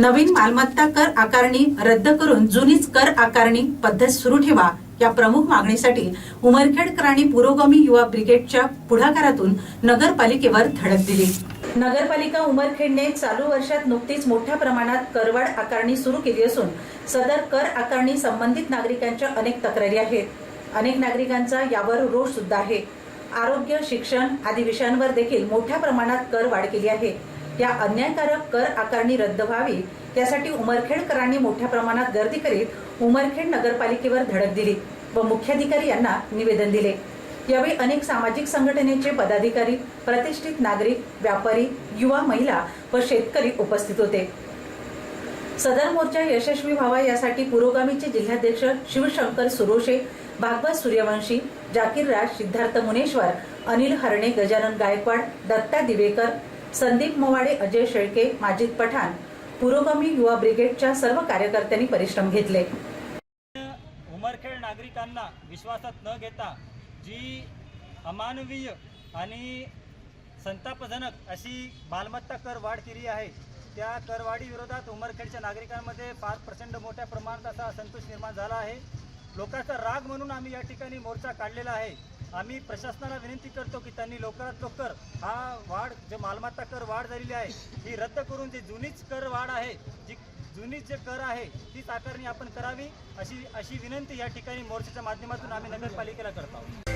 नवीन मालमत्ता कर आकारणी रद्द करून जुनीच कर आकारणी पद्धत सुरू ठेवा. या प्रमुख मागणीसाठी उमरखेडकर आणि पुरोगामी युवा ब्रिगेडच्या पुढाकारातून नगरपालिकेवर धडक दिली. नगरपालिका उमरखेडने चालू वर्षात नुकतीच मोठ्या प्रमाणात करवाढ आकारणी सुरू केली असून सदर कर आकारणी संबंधित नागरिकांच्या अनेक तक्रारी आहेत. अनेक नागरिकांचा यावर रोष सुद्धा आहे. आरोग्य शिक्षण आदी विषयांवर देखील मोठ्या प्रमाणात कर वाढ केली आहे. या अन्यायकारक कर आकारणी रद्द व्हावी यासाठी उमरखेडकरांनी मोठ्या प्रमाणात गर्दी करीत उमरखेड नगरपालिकेवर धडक दिली व मुख्याधिकारी यांना निवेदन दिले. यावेळी अनेक सामाजिक संघटनेचे पदाधिकारी प्रतिष्ठित नागरिक व्यापारी युवा महिला व शेतकरी उपस्थित होते. सदर मोर्चा यशस्वी व्हावा यासाठी पुरोगामीचे जिल्हाध्यक्ष शिवशंकर सुरोशे भागवत सूर्यवंशी जाकीर राज सिद्धार्थ मुनेश्वर अनिल हरणे गजानन गायकवाड दत्ता दिवेकर संदीप मोवाडे अजय शेळके माजिद पठाण पुरोगामी युवा ब्रिगेडच्या सर्व कार्यकर्त्यांनी परिश्रम घेतले. उमरखेड नागरिकांना विश्वासात न घेता जी अमानवीय आणि संतापजनक अशी मालमत्ता कर वाढ केली आहे त्या करवाढी विरोधात उमरखेडच्या नागरिकांमध्ये फार प्रचंड मोठ्या प्रमाणात असा असंतोष निर्माण झाला आहे. लोकांचा राग म्हणून आम्ही या ठिकाणी मोर्चा काढलेला आहे. आम्ही प्रशासनाला विनंती करतो की त्यांनी लवकरात लवकर हा वाढ जे मालमत्ता कर वाढ झालेली आहे ही रद्द करून जी जुनीच कर वाढ आहे जी जुनी जे कर आहे तीच आकारणी आपण करावी अशी अशी विनंती या ठिकाणी मोर्चाच्या माध्यमातून आम्ही नगरपालिकेला करतो. आहोत